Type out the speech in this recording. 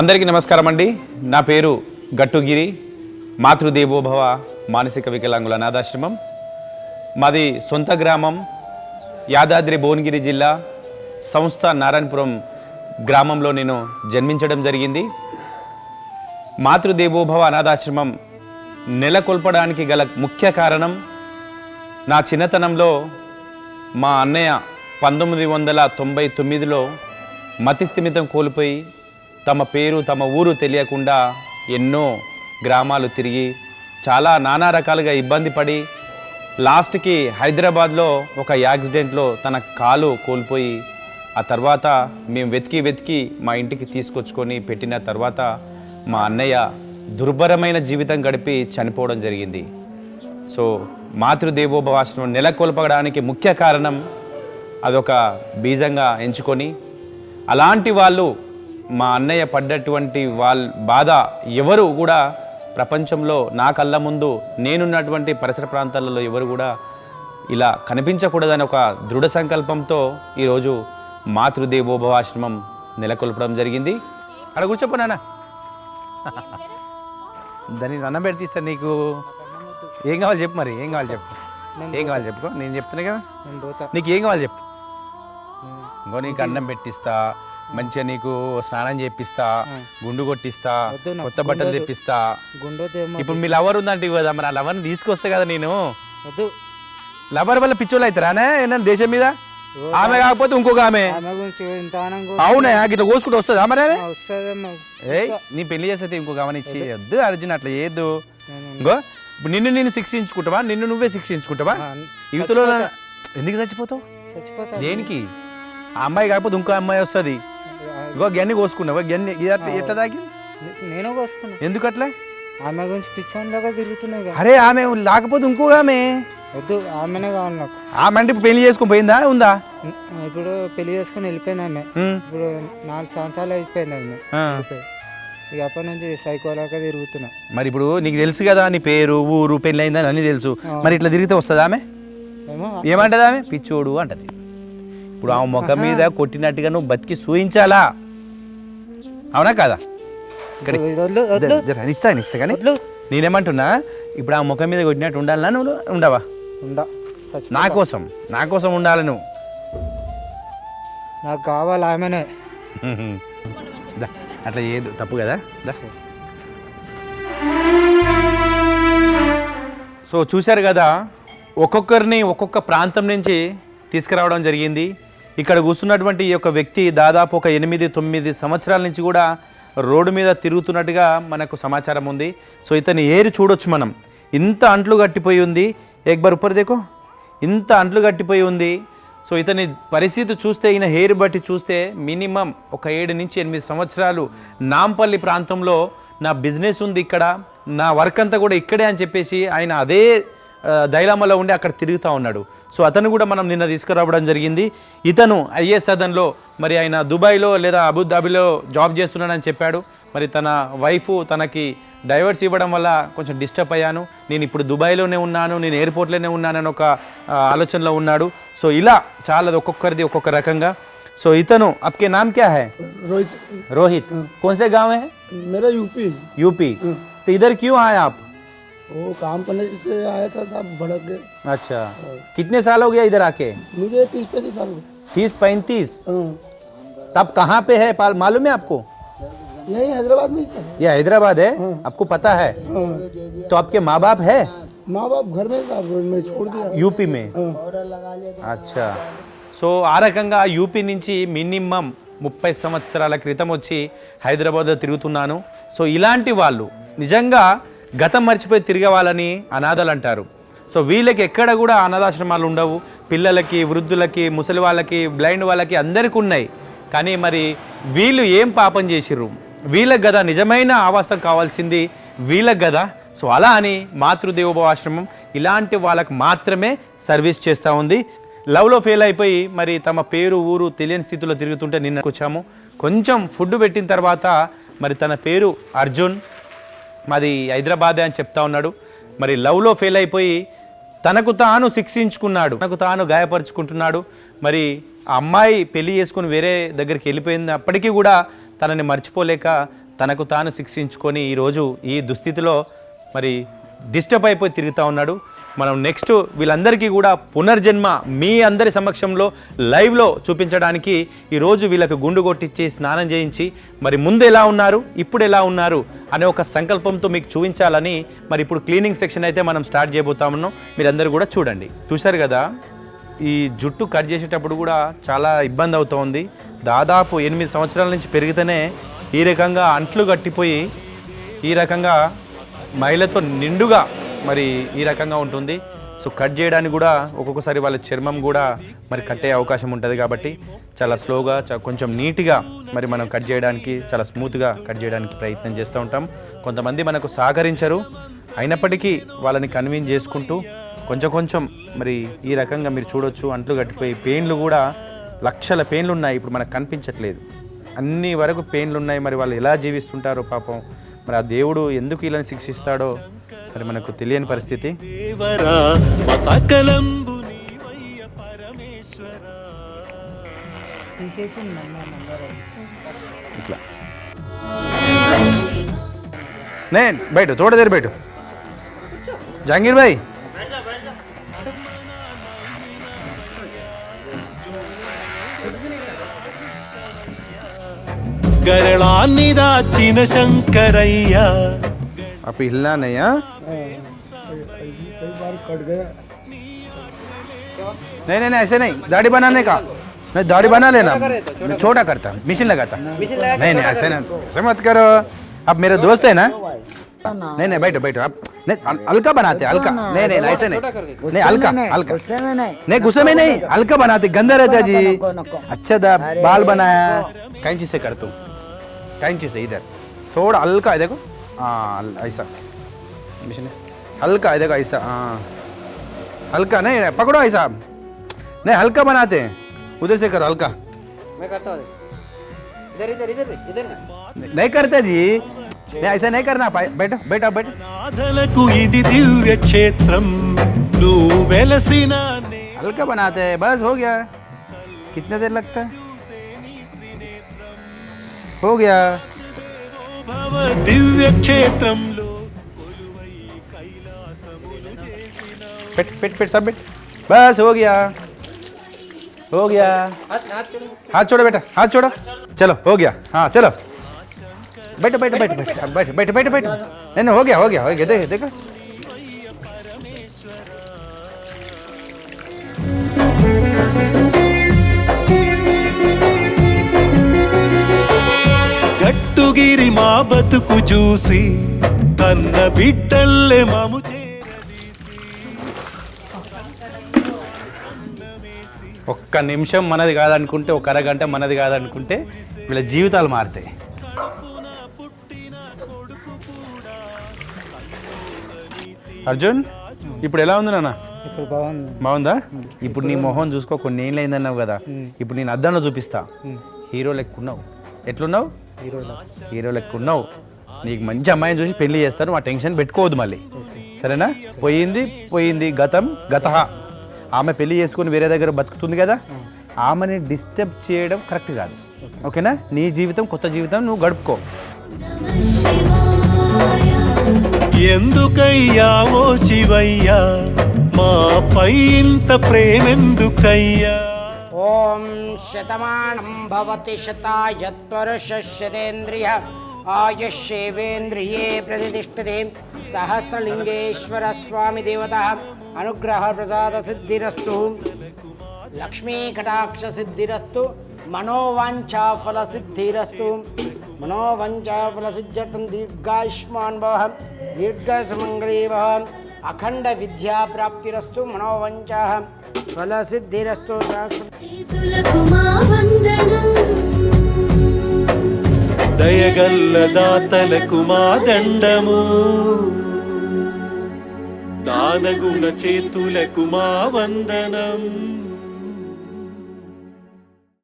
అందరికీ నమస్కారం అండి. నా పేరు గట్టుగిరి. మాతృదేవోభవ మానసిక వికలాంగుల అనాథాశ్రమం. మాది సొంత గ్రామం యాదాద్రి భువనగిరి జిల్లా సంస్థ నారాయణపురం గ్రామంలో నేను జన్మించడం జరిగింది. మాతృదేవోభవ అనాథాశ్రమం నెలకొల్పడానికి గల ముఖ్య కారణం నా చిన్నతనంలో మా అన్నయ్య పంతొమ్మిది వందల తొంభై తొమ్మిదిలో మతిస్థిమితం కోల్పోయి తమ పేరు తమ ఊరు తెలియకుండా ఎన్నో గ్రామాలు తిరిగి చాలా నానా రకాలుగా ఇబ్బంది పడి లాస్ట్కి హైదరాబాద్లో ఒక యాక్సిడెంట్లో తన కాలు కోల్పోయి ఆ తర్వాత మేము వెతికి వెతికి మా ఇంటికి తీసుకొచ్చుకొని పెట్టిన తర్వాత మా అన్నయ్య దుర్భరమైన జీవితం గడిపి చనిపోవడం జరిగింది. సో మాతృదేవోభాషను నెలకొల్పడానికి ముఖ్య కారణం అదొక బీజంగా ఎంచుకొని అలాంటి వాళ్ళు మా అన్నయ్య పడ్డటువంటి వాళ్ళ బాధ ఎవరు కూడా ప్రపంచంలో నా కళ్ళ ముందు నేనున్నటువంటి పరిసర ప్రాంతాలలో ఎవరు కూడా ఇలా కనిపించకూడదని ఒక దృఢ సంకల్పంతో ఈరోజు మాతృదేవోభవాశ్రమం నెలకొల్పడం జరిగింది. అక్కడ కూర్చోపో నాన్న. దాన్ని అన్నం పెడితే ఇస్తాను నీకు. ఏం కావాలి చెప్పు మరి ఏం కావాలి చెప్పు. ఏం కావాలి చెప్పుకో నేను చెప్తున్నా కదా. నీకు ఏం కావాలి చెప్పు. ఇంకో నీకు అన్నం పెట్టిస్తా. మంచిగా నీకు స్నానం చేపిస్తా గుండు కొట్టిస్తా కొత్త బట్టలు. తెప్పిస్తా. ఇప్పుడు మీ లవర్ ఉందంటే కదా మరి ఆ లవర్ని తీసుకొస్తా కదా నేను? వద్దు. లవర్ వల్ల పిచ్చోళ్ళు అవుతారానే ఏమన్నా దేశం మీద? ఆమె కాకపోతే ఇంకొక ఆమె. ఆమె అవునా? ఇట్లా కోసుకుంటూ వస్తుందా మరి ఆమె? ఏయ్ నీ పెళ్ళి చేస్తే ఇంకొక ఇచ్చి వద్దు. అర్జున్ అట్లా నేను- ఇంకో నిన్ను నేను శిక్షించుకుంటావా? నిన్ను నువ్వే శిక్షించుకుంటావా? యువతలో. ఎందుకు చచ్చిపోతావు? చచ్చిపోతా. దేనికి? ఆ అమ్మాయి కాకపోతే ఇంకో అమ్మాయి వస్తుంది. ఇంకో గన్ని కోసుకున్నావా. గన్ని ఎట్లా నే- నేను కోసుకున్నా. ఎందుకు అట్లా ఆమె గురించి పిచ్చోన్లాగా తిరుగుతున్నాయి అరే ఆమె లేకపోతే ఇంకో ఆమె. వద్దు ఆమెనే కావాలి నాకు. ఆమె అంటే ఇప్పుడు పెళ్ళి చేసుకుని పోయిందా? ఉందా? ఇప్పుడు పెళ్ళి చేసుకుని వెళ్ళిపోయింది ఆమె. ఇప్పుడు నాలుగు సంవత్సరాలు అయిపోయింది ఆమె. ఇక అప్పటి నుంచి సైకోలాగా తిరుగుతున్నా. మరి ఇప్పుడు నీకు తెలుసు కదా నీ పేరు ఊరు పెళ్ళి అయిందని అన్నీ తెలుసు. మరి ఇట్లా తిరిగితే వస్తుందా ఆమె? ఏమో. ఏమంటది ఆమె? పిచ్చోడు అంటది. ఇప్పుడు ఆమె ముఖం మీద కొట్టినట్టుగా నువ్వు బతికి సూయించాలా? అవునా కాదా? ఇక్కడ వద్దు వద్దు జర ఇస్తా ఇస్తా కానీ. నేనేమంటున్నా ఇప్పుడు ఆ ముఖం మీద కొట్టినట్టు ఉండాలన్నా నువ్వు ఉండవా? ఉందా నా కోసం నా కోసం ఉండాలి నువ్వు. నాకు కావాలి ఆమెనే. అట్లా చేయదు తప్పు కదా. సో చూశారు కదా ఒక్కొక్కరిని ఒక్కొక్క ప్రాంతం నుంచి తీసుకురావడం జరిగింది. ఇక్కడ కూర్చున్నటువంటి ఈ యొక్క వ్యక్తి దాదాపు ఒక ఎనిమిది తొమ్మిది సంవత్సరాల నుంచి కూడా రోడ్డు మీద తిరుగుతున్నట్టుగా మనకు సమాచారం ఉంది. సో ఇతని ఏరి చూడొచ్చు మనం. ఇంత అంట్లు కట్టిపోయి ఉంది. ఎక్బర్ ఉప్పర్ దేకో? ఇంత అంట్లు కట్టిపోయి ఉంది. సో ఇతని పరిస్థితి చూస్తే ఈయన హెయిర్ బట్టి చూస్తే మినిమం ఒక ఏడు నుంచి ఎనిమిది సంవత్సరాలు నాంపల్లి ప్రాంతంలో నా బిజినెస్ ఉంది ఇక్కడ నా వర్క్ అంతా కూడా ఇక్కడే అని చెప్పేసి ఆయన అదే దైలామలో ఉండి అక్కడ తిరుగుతూ ఉన్నాడు సో అతను కూడా మనం నిన్న తీసుకురావడం జరిగింది ఇతను ఐఏఎస్ సదన్లో మరి ఆయన దుబాయ్లో లేదా అబుదాబిలో జాబ్ చేస్తున్నాడని చెప్పాడు మరి తన వైఫ్ తనకి డైవర్స్ ఇవ్వడం వల్ల కొంచెం డిస్టర్బ్ అయ్యాను నేను ఇప్పుడు దుబాయ్లోనే ఉన్నాను నేను ఎయిర్పోర్ట్లోనే ఉన్నానని ఒక ఆ, ఆలోచనలో ఉన్నాడు సో ఇలా చాలా ఒక్కొక్కరిది ఒక్కొక్క రకంగా సో ఇతను అప్కే నామ్ క్యా హై रोहित रोहित कौन से गांव है मेरा यूपी यूपी तो इधर क्यों आए आप वो काम करने से आया था साहब भड़क गए अच्छा कितने साल हो गया इधर आके मुझे तीस पैंतीस साल हुए तीस पैंतीस हाँ तब कहाँ पे है पाल मालूम है आपको यही हैदराबाद में ही सर ये हैदराबाद है आपको पता है हाँ तो आपके माँ बाप है माँ बाप घर में साहब मैं छोड़ दिया యూపీ మే हाँ అచ్చా సో ఆ రకంగా యూపీ నుంచి మినిమం ముప్పై సంవత్సరాల క్రితం వచ్చి హైదరాబాద్లో తిరుగుతున్నాను సో ఇలాంటి వాళ్ళు నిజంగా గతం మర్చిపోయి తిరగవాలని అనాథలు అంటారు సో వీళ్ళకి ఎక్కడ కూడా అనాథాశ్రమాలు ఉండవు. పిల్లలకి వృద్ధులకి ముసలి వాళ్ళకి బ్లైండ్ వాళ్ళకి అందరికీ ఉన్నాయి. కానీ మరి వీళ్ళు ఏం పాపం చేసిర్రు? వీళ్ళకి కదా నిజమైన ఆవాసం కావాల్సింది వీళ్ళకి కదా సో అలా అని మాతృదేవోభవ ఆశ్రమం ఇలాంటి వాళ్ళకి మాత్రమే సర్వీస్ చేస్తూ ఉంది. లవ్లో ఫెయిల్ అయిపోయి మరి తమ పేరు ఊరు తెలియని స్థితిలో తిరుగుతుంటే నిన్న వచ్చాము కొంచెం ఫుడ్ పెట్టిన తర్వాత మరి తన పేరు అర్జున్ మాది హైదరాబాదే అని చెప్తా ఉన్నాడు. మరి లవ్లో ఫెయిల్ అయిపోయి తనకు తాను శిక్షించుకున్నాడు. తనకు తాను గాయపరుచుకుంటున్నాడు. మరి ఆ అమ్మాయి పెళ్ళి చేసుకుని వేరే దగ్గరికి వెళ్ళిపోయింది అప్పటికీ కూడా తనని మర్చిపోలేక తనకు తాను శిక్షించుకొని ఈరోజు ఈ దుస్థితిలో మరి డిస్టర్బ్ అయిపోయి తిరుగుతూ ఉన్నాడు. మనం నెక్స్ట్ వీళ్ళందరికీ కూడా పునర్జన్మ మీ అందరి సమక్షంలో లైవ్లో చూపించడానికి ఈరోజు వీళ్ళకు గుండు కొట్టించి స్నానం చేయించి మరి ముందు ఎలా ఉన్నారు ఇప్పుడు ఎలా ఉన్నారు అనే ఒక సంకల్పంతో మీకు చూపించాలని మరి ఇప్పుడు క్లీనింగ్ సెక్షన్ అయితే మనం స్టార్ట్ చేయబోతామన్నాం మీరందరూ కూడా చూడండి. చూశారు కదా ఈ జుట్టు కట్ చేసేటప్పుడు కూడా చాలా ఇబ్బంది అవుతోంది దాదాపు ఎనిమిది సంవత్సరాల నుంచి పెరిగితేనే ఈ రకంగా అంట్లు కట్టిపోయి ఈ రకంగా మహిళతో నిండుగా మరి ఈ రకంగా ఉంటుంది. సో కట్ చేయడానికి కూడా ఒక్కొక్కసారి వాళ్ళ చర్మం కూడా మరి కట్టే అవకాశం ఉంటుంది కాబట్టి చాలా స్లోగా కొంచెం నీట్గా మరి మనం కట్ చేయడానికి చాలా స్మూత్గా కట్ చేయడానికి ప్రయత్నం చేస్తూ ఉంటాం. కొంతమంది మనకు సహకరించరు. అయినప్పటికీ వాళ్ళని కన్విన్స్ చేసుకుంటూ కొంచెం కొంచెం మరి ఈ రకంగా మీరు చూడొచ్చు. అంట్లు కట్టిపోయి పెయిన్లు కూడా లక్షల పెయిన్లు ఉన్నాయి ఇప్పుడు మనకు కనిపించట్లేదు. అన్ని వరకు పెయిన్లు ఉన్నాయి మరి వాళ్ళు ఎలా జీవిస్తుంటారో పాపం. మరి ఆ దేవుడు ఎందుకు ఇలా శిక్షిస్తాడో మరి మనకు తెలియని పరిస్థితి. నేను బయట తోట బయట. జాంగీర్ భాయ్. గరళాన్ని దాచిన శంకరయ్య. అప్పుడు ఇల్లానయ్యా कई बार कट गया नहीं नहीं नहीं ऐसे नहीं। दाढ़ी बनाने का। नहीं दाढ़ी बना लेना। मैं छोटा करता मशीन लगाता नहीं नहीं ऐसे नहीं। ऐसे मत करो। आप मेरे दोस्त है ना? नहीं नहीं बैठो बैठो। आप नहीं हल्का बनाते हल्का नहीं नहीं नहीं, ऐसे नहीं। नहीं हल्का हल्का नहीं नहीं। गुस्से में नहीं। हल्का बनाते गंदा रहता जी। अच्छा था बाल बनाया। कैंची से कर तुम कैंची से इधर। थोड़ा हल्का है देखो। हाँ ऐसा। मिशन हल्का देखो ऐसा हाँ। हल्का नहीं पकड़ो भाई साहब नहीं हल्का बनाते हैं। उधर से करो हल्का। मैं करता हूँ इधर इधर इधर इधर नहीं करते जी। नहीं ऐसा नहीं करना बैठो बैठो बैठो। हल्का बनाते हैं बस हो गया। कितने देर लगता है? हो गया। दिव्य क्षेत्रम पेट पेट पेट सब पेट बस हो गया हो गया हाथ छोड़ो बेटा हाथ छोड़ो चलो हो गया हाँ चलो बैठो बैठो बैठो बैठो बैठो बैठो बैठो बैठो नहीं नहीं हो गया हो गया हो गया देखो देखो గట్టుగిరి మా బతుకు చూసి కన్న బిడ్డల్లే మాము ఒక్క నిమిషం మనది కాదనుకుంటే ఒక అరగంట మనది కాదనుకుంటే వీళ్ళ జీవితాలు మారుతాయి. అర్జున్ ఇప్పుడు ఎలా ఉంది నాన్న? ఇప్పుడు బాగుంది. బాగుందా? ఇప్పుడు నీ మొహం చూసుకో కొన్ని ఏళ్ళు అయిందన్నావు కదా ఇప్పుడు నేను అద్దంలో చూపిస్తా. హీరో లెక్క ఉన్నావు ఎట్లున్నావు? హీరో లెక్క. ఉన్నావు నీకు మంచి అమ్మాయిని చూసి పెళ్ళి చేస్తాను ఆ టెన్షన్ పెట్టుకోవద్దు మళ్ళీ. సరేనా? పోయింది పోయింది గతం గత ఆమె పెళ్ళి చేసుకొని వేరే దగ్గర బతుకుతుంది కదా ఆమెని డిస్టర్బ్ చేయడం కరెక్ట్ కాదు. ఓకేనా? నీ జీవితం కొత్త జీవితం నువ్వు గడుపుకో. ఎందుకయ్యా ఓ శివయ్యా? మాపై ఇంత ప్రేమెందుకయ్యా? సహస్రలింగేశ్వర స్వామి దేవత అనుగ్రహ ప్రసాద సిద్ధిరస్తు లక్ష్మీ కటాక్ష సిద్ధిరస్తు మనోవాంఛాఫల సిద్ధిరస్తు మనోవాంఛాఫల సిద్ధ్యర్థం దీర్ఘాయుష్మాన్ భవ దీర్ఘసుమంగళీ అఖండ విద్యా ప్రాప్తిరస్తు మనోవంచ ఫలసిద్ధిరస్తు దయగల్ల దాతలకు మా దండము దానగుణ చేతులకు మా వందనం.